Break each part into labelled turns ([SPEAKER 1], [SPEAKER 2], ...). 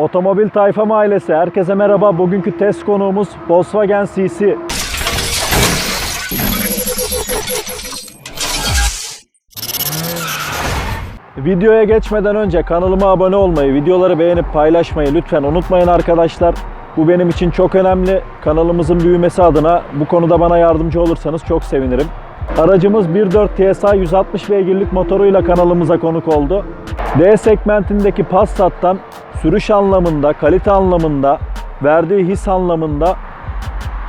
[SPEAKER 1] Otomobil Tayfam ailesi herkese merhaba. Bugünkü test konuğumuz Volkswagen CC. Videoya geçmeden önce kanalıma abone olmayı, videoları beğenip paylaşmayı lütfen unutmayın arkadaşlar. Bu benim için çok önemli. Kanalımızın büyümesi adına bu konuda bana yardımcı olursanız çok sevinirim. Aracımız 1.4 TSI 160 beygirlik motoruyla kanalımıza konuk oldu. D segmentindeki Passat'tan sürüş anlamında, kalite anlamında, verdiği his anlamında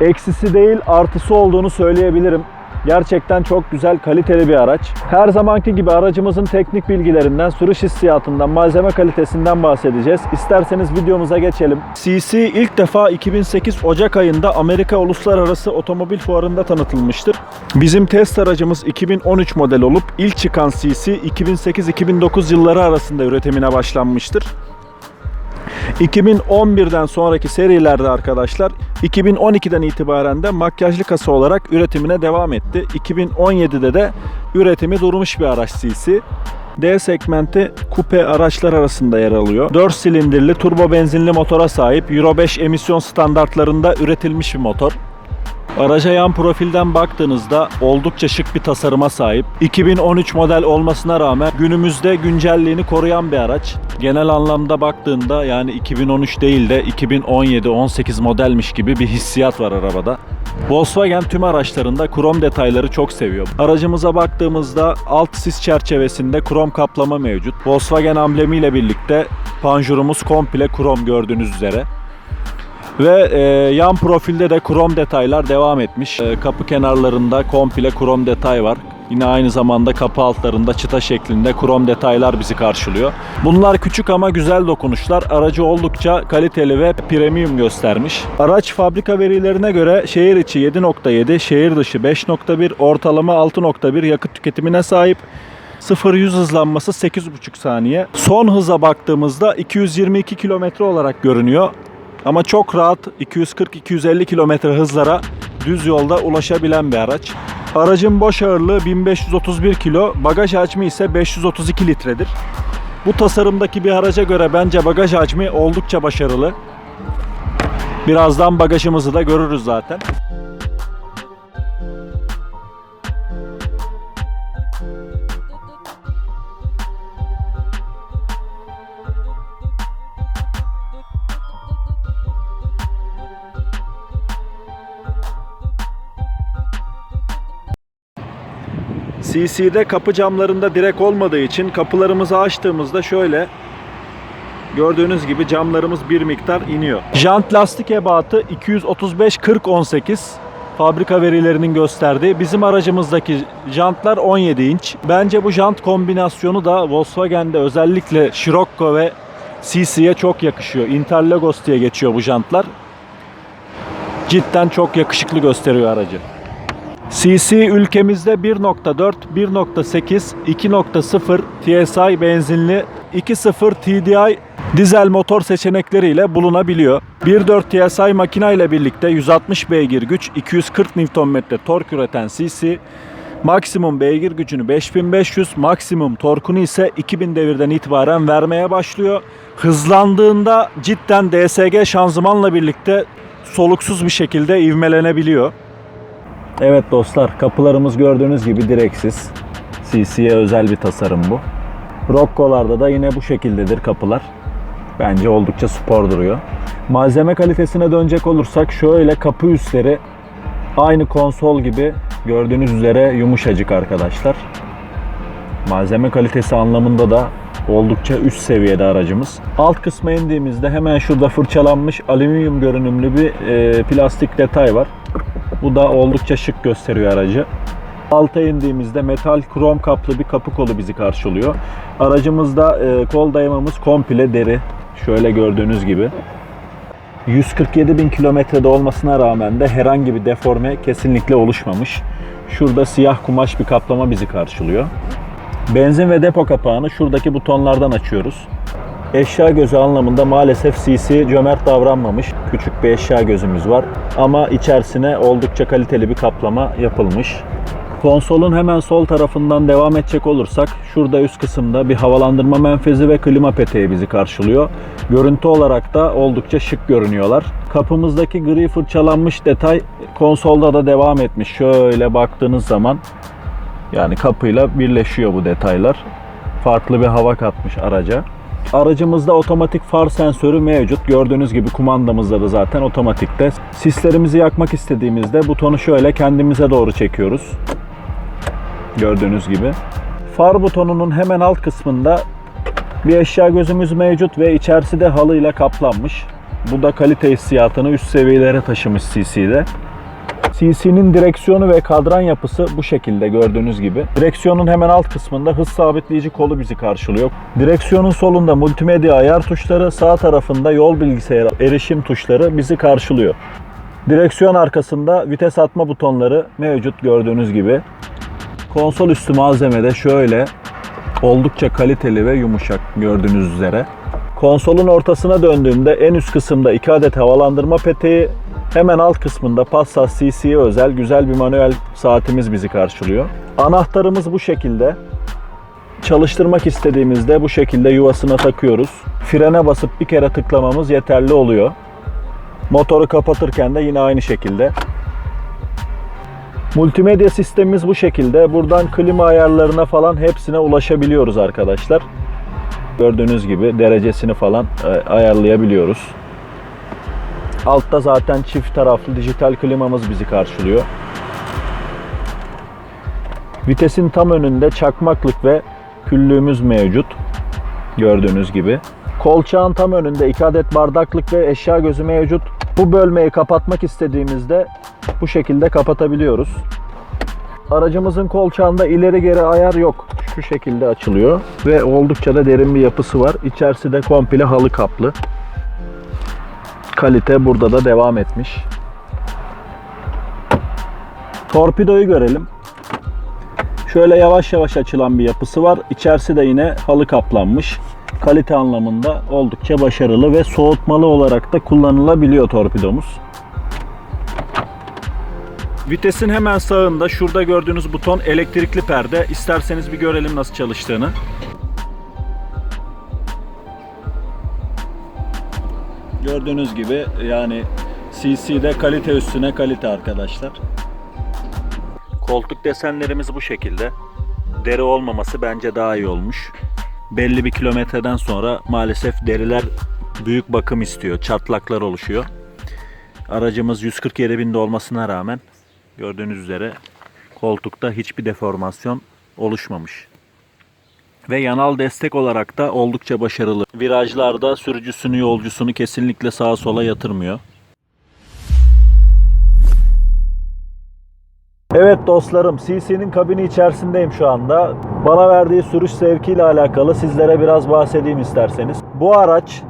[SPEAKER 1] eksisi değil artısı olduğunu söyleyebilirim. Gerçekten çok güzel, kaliteli bir araç. Her zamanki gibi aracımızın teknik bilgilerinden, sürüş hissiyatından, malzeme kalitesinden bahsedeceğiz. İsterseniz videomuza geçelim. CC ilk defa 2008 Ocak ayında Amerika Uluslararası Otomobil Fuarı'nda tanıtılmıştır. Bizim test aracımız 2013 model olup ilk çıkan CC 2008-2009 yılları arasında üretimine başlanmıştır. 2011'den sonraki serilerde arkadaşlar 2012'den itibaren de makyajlı kasa olarak üretimine devam etti. 2017'de de üretimi durmuş bir araç CC. D segmenti kupe araçlar arasında yer alıyor. 4 silindirli turbo benzinli motora sahip Euro 5 emisyon standartlarında üretilmiş bir motor. Araca yan profilden baktığınızda oldukça şık bir tasarıma sahip. 2013 model olmasına rağmen günümüzde güncelliğini koruyan bir araç. Genel anlamda baktığında yani 2013 değil de 2017-18 modelmiş gibi bir hissiyat var arabada. Volkswagen tüm araçlarında krom detayları çok seviyor. Aracımıza baktığımızda alt sis çerçevesinde krom kaplama mevcut. Volkswagen amblemiyle birlikte panjurumuz komple krom gördüğünüz üzere. Ve e, yan profilde de krom detaylar devam etmiş. E, kapı kenarlarında komple krom detay var. Yine aynı zamanda kapı altlarında çıta şeklinde krom detaylar bizi karşılıyor. Bunlar küçük ama güzel dokunuşlar. Aracı oldukça kaliteli ve premium göstermiş. Araç fabrika verilerine göre şehir içi 7.7, şehir dışı 5.1, ortalama 6.1 yakıt tüketimine sahip. 0-100 hızlanması 8,5 saniye. Son hıza baktığımızda 222 kilometre olarak görünüyor. Ama çok rahat 240-250 km hızlara düz yolda ulaşabilen bir araç. Aracın boş ağırlığı 1531 kilo, bagaj hacmi ise 532 litredir. Bu tasarımdaki bir araca göre bence bagaj hacmi oldukça başarılı. Birazdan bagajımızı da görürüz zaten. CC'de kapı camlarında direk olmadığı için kapılarımızı açtığımızda şöyle gördüğünüz gibi camlarımız bir miktar iniyor. Jant lastik ebatı 235 40 18 fabrika verilerinin gösterdiği. Bizim aracımızdaki jantlar 17 inç. Bence bu jant kombinasyonu da Volkswagen'de özellikle Scirocco ve CC'ye çok yakışıyor. Interlagos diye geçiyor bu jantlar. Cidden çok yakışıklı gösteriyor aracı. CC ülkemizde 1.4, 1.8, 2.0 TSI benzinli 2.0 TDI dizel motor seçenekleriyle bulunabiliyor. 1.4 TSI makina ile birlikte 160 beygir güç, 240 Nm tork üreten CC, maksimum beygir gücünü 5500, maksimum torkunu ise 2000 devirden itibaren vermeye başlıyor. Hızlandığında cidden DSG şanzımanla birlikte soluksuz bir şekilde ivmelenebiliyor. Evet dostlar kapılarımız gördüğünüz gibi direksiz. CC'ye özel bir tasarım bu. Rocco'larda da yine bu şekildedir kapılar. Bence oldukça spor duruyor. Malzeme kalitesine dönecek olursak şöyle kapı üstleri aynı konsol gibi gördüğünüz üzere yumuşacık arkadaşlar. Malzeme kalitesi anlamında da oldukça üst seviyede aracımız. Alt kısma indiğimizde hemen şurada fırçalanmış alüminyum görünümlü bir e, plastik detay var. Bu da oldukça şık gösteriyor aracı. Alta indiğimizde metal krom kaplı bir kapı kolu bizi karşılıyor. Aracımızda e, kol dayamamız komple deri. Şöyle gördüğünüz gibi. 147 bin kilometrede olmasına rağmen de herhangi bir deforme kesinlikle oluşmamış. Şurada siyah kumaş bir kaplama bizi karşılıyor. Benzin ve depo kapağını şuradaki butonlardan açıyoruz. Eşya gözü anlamında maalesef CC cömert davranmamış. Küçük bir eşya gözümüz var. Ama içerisine oldukça kaliteli bir kaplama yapılmış. Konsolun hemen sol tarafından devam edecek olursak şurada üst kısımda bir havalandırma menfezi ve klima peteği bizi karşılıyor. Görüntü olarak da oldukça şık görünüyorlar. Kapımızdaki gri fırçalanmış detay konsolda da devam etmiş. Şöyle baktığınız zaman yani kapıyla birleşiyor bu detaylar. Farklı bir hava katmış araca. Aracımızda otomatik far sensörü mevcut. Gördüğünüz gibi kumandamızda da zaten otomatikte. Sislerimizi yakmak istediğimizde butonu şöyle kendimize doğru çekiyoruz. Gördüğünüz gibi. Far butonunun hemen alt kısmında bir eşya gözümüz mevcut ve içerisi de halıyla kaplanmış. Bu da kalite hissiyatını üst seviyelere taşımış CC'de. CC'nin direksiyonu ve kadran yapısı bu şekilde gördüğünüz gibi. Direksiyonun hemen alt kısmında hız sabitleyici kolu bizi karşılıyor. Direksiyonun solunda multimedya ayar tuşları, sağ tarafında yol bilgisayarı erişim tuşları bizi karşılıyor. Direksiyon arkasında vites atma butonları mevcut gördüğünüz gibi. Konsol üstü malzemede şöyle oldukça kaliteli ve yumuşak gördüğünüz üzere. Konsolun ortasına döndüğümde en üst kısımda 2 adet havalandırma peteği, hemen alt kısmında Passat CC'ye özel güzel bir manuel saatimiz bizi karşılıyor. Anahtarımız bu şekilde. Çalıştırmak istediğimizde bu şekilde yuvasına takıyoruz. Frene basıp bir kere tıklamamız yeterli oluyor. Motoru kapatırken de yine aynı şekilde. Multimedya sistemimiz bu şekilde. Buradan klima ayarlarına falan hepsine ulaşabiliyoruz arkadaşlar. Gördüğünüz gibi derecesini falan e, ayarlayabiliyoruz. Altta zaten çift taraflı dijital klimamız bizi karşılıyor. Vitesin tam önünde çakmaklık ve küllüğümüz mevcut. Gördüğünüz gibi. Kolçağın tam önünde iki adet bardaklık ve eşya gözü mevcut. Bu bölmeyi kapatmak istediğimizde bu şekilde kapatabiliyoruz. Aracımızın kolçağında ileri geri ayar yok. Şu şekilde açılıyor ve oldukça da derin bir yapısı var. İçerisi de komple halı kaplı. Kalite burada da devam etmiş. Torpidoyu görelim. Şöyle yavaş yavaş açılan bir yapısı var. İçerisi de yine halı kaplanmış. Kalite anlamında oldukça başarılı ve soğutmalı olarak da kullanılabiliyor torpidomuz. Vitesin hemen sağında şurada gördüğünüz buton elektrikli perde. İsterseniz bir görelim nasıl çalıştığını. Gördüğünüz gibi yani CC'de kalite üstüne kalite arkadaşlar. Koltuk desenlerimiz bu şekilde. Deri olmaması bence daha iyi olmuş. Belli bir kilometreden sonra maalesef deriler büyük bakım istiyor. Çatlaklar oluşuyor. Aracımız 147 binde olmasına rağmen gördüğünüz üzere koltukta hiçbir deformasyon oluşmamış. Ve yanal destek olarak da oldukça başarılı. Virajlarda sürücüsünü yolcusunu kesinlikle sağa sola yatırmıyor. Evet dostlarım, CC'nin kabini içerisindeyim şu anda. Bana verdiği sürüş zevkiyle alakalı sizlere biraz bahsedeyim isterseniz. Bu araç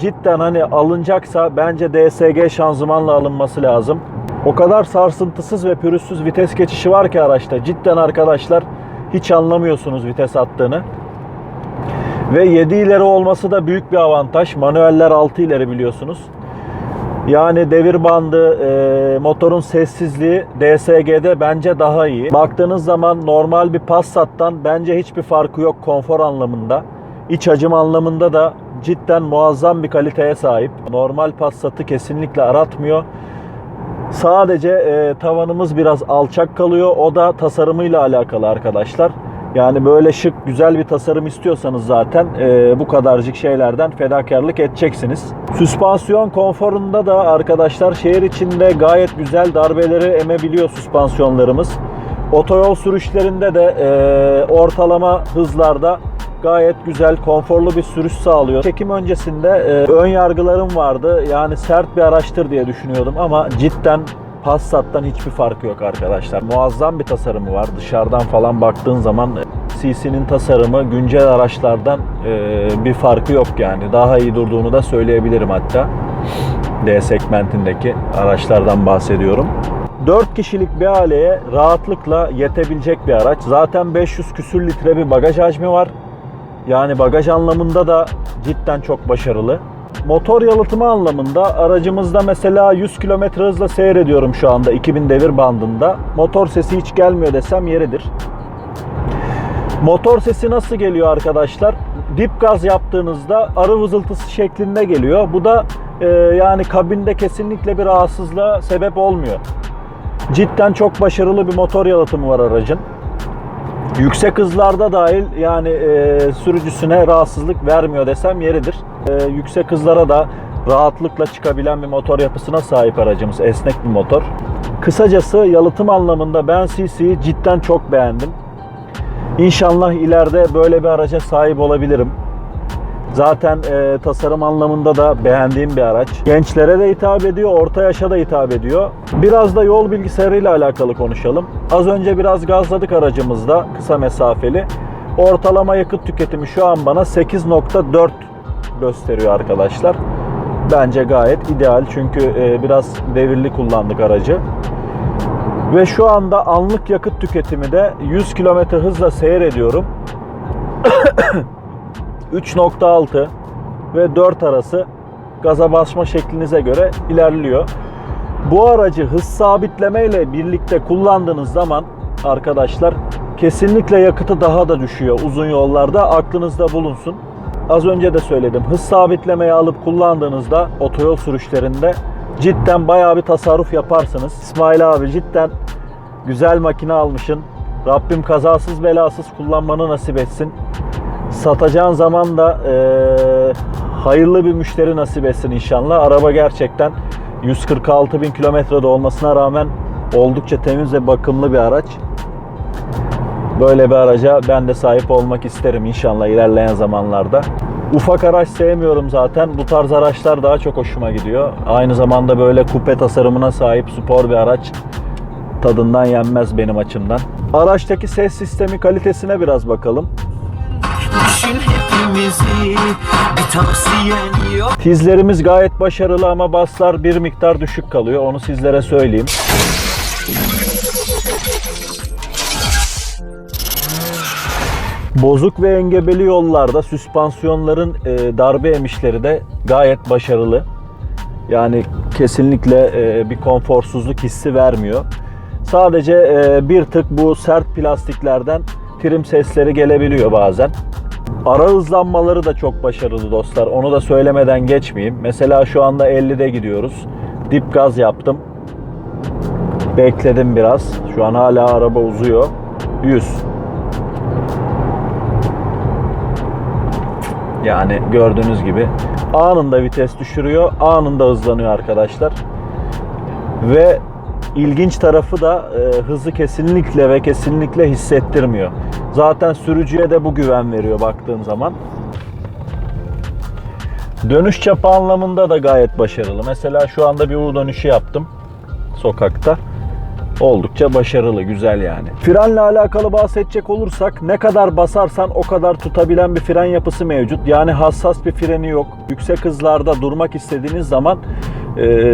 [SPEAKER 1] cidden hani alınacaksa bence DSG şanzımanla alınması lazım. O kadar sarsıntısız ve pürüzsüz vites geçişi var ki araçta. Cidden arkadaşlar hiç anlamıyorsunuz vites attığını. Ve 7 ileri olması da büyük bir avantaj. Manueller 6 ileri biliyorsunuz. Yani devir bandı, e, motorun sessizliği DSG'de bence daha iyi. Baktığınız zaman normal bir Passat'tan bence hiçbir farkı yok konfor anlamında. İç hacim anlamında da cidden muazzam bir kaliteye sahip. Normal Passat'ı kesinlikle aratmıyor. Sadece e, tavanımız biraz alçak kalıyor. O da tasarımıyla alakalı arkadaşlar. Yani böyle şık, güzel bir tasarım istiyorsanız zaten e, bu kadarcık şeylerden fedakarlık edeceksiniz. Süspansiyon konforunda da arkadaşlar şehir içinde gayet güzel darbeleri emebiliyor süspansiyonlarımız. Otoyol sürüşlerinde de e, ortalama hızlarda gayet güzel, konforlu bir sürüş sağlıyor. Çekim öncesinde e, ön yargılarım vardı. Yani sert bir araçtır diye düşünüyordum ama cidden Passat'tan hiçbir farkı yok arkadaşlar. Muazzam bir tasarımı var. Dışarıdan falan baktığın zaman CC'nin tasarımı güncel araçlardan e, bir farkı yok yani. Daha iyi durduğunu da söyleyebilirim hatta. D segmentindeki araçlardan bahsediyorum. 4 kişilik bir aileye rahatlıkla yetebilecek bir araç. Zaten 500 küsür litre bir bagaj hacmi var. Yani bagaj anlamında da cidden çok başarılı. Motor yalıtımı anlamında aracımızda mesela 100 km hızla seyrediyorum şu anda 2000 devir bandında. Motor sesi hiç gelmiyor desem yeridir. Motor sesi nasıl geliyor arkadaşlar? Dip gaz yaptığınızda arı vızıltısı şeklinde geliyor. Bu da e, yani kabinde kesinlikle bir rahatsızlığa sebep olmuyor. Cidden çok başarılı bir motor yalıtımı var aracın. Yüksek hızlarda dahil yani e, sürücüsüne rahatsızlık vermiyor desem yeridir. E, yüksek hızlara da rahatlıkla çıkabilen bir motor yapısına sahip aracımız. Esnek bir motor. Kısacası yalıtım anlamında ben CC'yi cidden çok beğendim. İnşallah ileride böyle bir araca sahip olabilirim. Zaten e, tasarım anlamında da beğendiğim bir araç. Gençlere de hitap ediyor, orta yaşa da hitap ediyor. Biraz da yol bilgisayarıyla alakalı konuşalım. Az önce biraz gazladık aracımızda kısa mesafeli. Ortalama yakıt tüketimi şu an bana 8.4 gösteriyor arkadaşlar. Bence gayet ideal çünkü e, biraz devirli kullandık aracı. Ve şu anda anlık yakıt tüketimi de 100 km hızla seyrediyorum. 3.6 ve 4 arası gaza basma şeklinize göre ilerliyor. Bu aracı hız sabitleme ile birlikte kullandığınız zaman arkadaşlar kesinlikle yakıtı daha da düşüyor uzun yollarda aklınızda bulunsun. Az önce de söyledim. Hız sabitlemeyi alıp kullandığınızda otoyol sürüşlerinde cidden bayağı bir tasarruf yaparsınız. İsmail abi cidden güzel makine almışın. Rabbim kazasız belasız kullanmanı nasip etsin. Satacağın zaman da eee, hayırlı bir müşteri nasip etsin inşallah. Araba gerçekten 146 bin kilometrede olmasına rağmen oldukça temiz ve bakımlı bir araç. Böyle bir araca ben de sahip olmak isterim inşallah ilerleyen zamanlarda. Ufak araç sevmiyorum zaten. Bu tarz araçlar daha çok hoşuma gidiyor. Aynı zamanda böyle kupe tasarımına sahip spor bir araç tadından yenmez benim açımdan. Araçtaki ses sistemi kalitesine biraz bakalım.
[SPEAKER 2] Düşün hepimizi bir tavsiyen yok
[SPEAKER 1] Tizlerimiz gayet başarılı ama baslar bir miktar düşük kalıyor. Onu sizlere söyleyeyim. Bozuk ve engebeli yollarda süspansiyonların e, darbe emişleri de gayet başarılı. Yani kesinlikle e, bir konforsuzluk hissi vermiyor. Sadece e, bir tık bu sert plastiklerden trim sesleri gelebiliyor bazen. Ara hızlanmaları da çok başarılı dostlar. Onu da söylemeden geçmeyeyim. Mesela şu anda 50'de gidiyoruz. Dip gaz yaptım. Bekledim biraz. Şu an hala araba uzuyor. 100. Yani gördüğünüz gibi anında vites düşürüyor, anında hızlanıyor arkadaşlar. Ve ilginç tarafı da e, hızı kesinlikle ve kesinlikle hissettirmiyor. Zaten sürücüye de bu güven veriyor baktığın zaman. Dönüş çapı anlamında da gayet başarılı. Mesela şu anda bir U dönüşü yaptım sokakta. Oldukça başarılı, güzel yani. Frenle alakalı bahsedecek olursak ne kadar basarsan o kadar tutabilen bir fren yapısı mevcut. Yani hassas bir freni yok. Yüksek hızlarda durmak istediğiniz zaman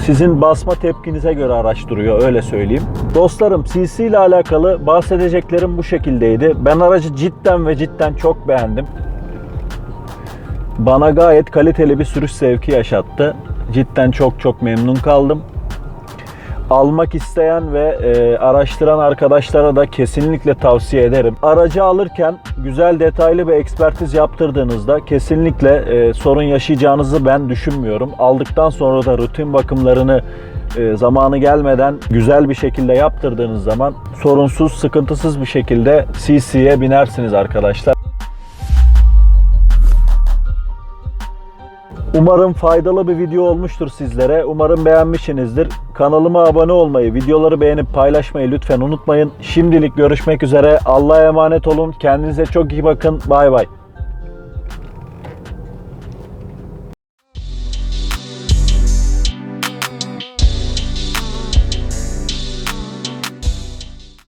[SPEAKER 1] sizin basma tepkinize göre araç duruyor öyle söyleyeyim. Dostlarım CC ile alakalı bahsedeceklerim bu şekildeydi. Ben aracı cidden ve cidden çok beğendim. Bana gayet kaliteli bir sürüş zevki yaşattı. Cidden çok çok memnun kaldım almak isteyen ve e, araştıran arkadaşlara da kesinlikle tavsiye ederim. Aracı alırken güzel detaylı bir ekspertiz yaptırdığınızda kesinlikle e, sorun yaşayacağınızı ben düşünmüyorum. Aldıktan sonra da rutin bakımlarını e, zamanı gelmeden güzel bir şekilde yaptırdığınız zaman sorunsuz, sıkıntısız bir şekilde CC'ye binersiniz arkadaşlar. Umarım faydalı bir video olmuştur sizlere. Umarım beğenmişsinizdir. Kanalıma abone olmayı, videoları beğenip paylaşmayı lütfen unutmayın. Şimdilik görüşmek üzere. Allah'a emanet olun. Kendinize çok iyi bakın. Bay bay.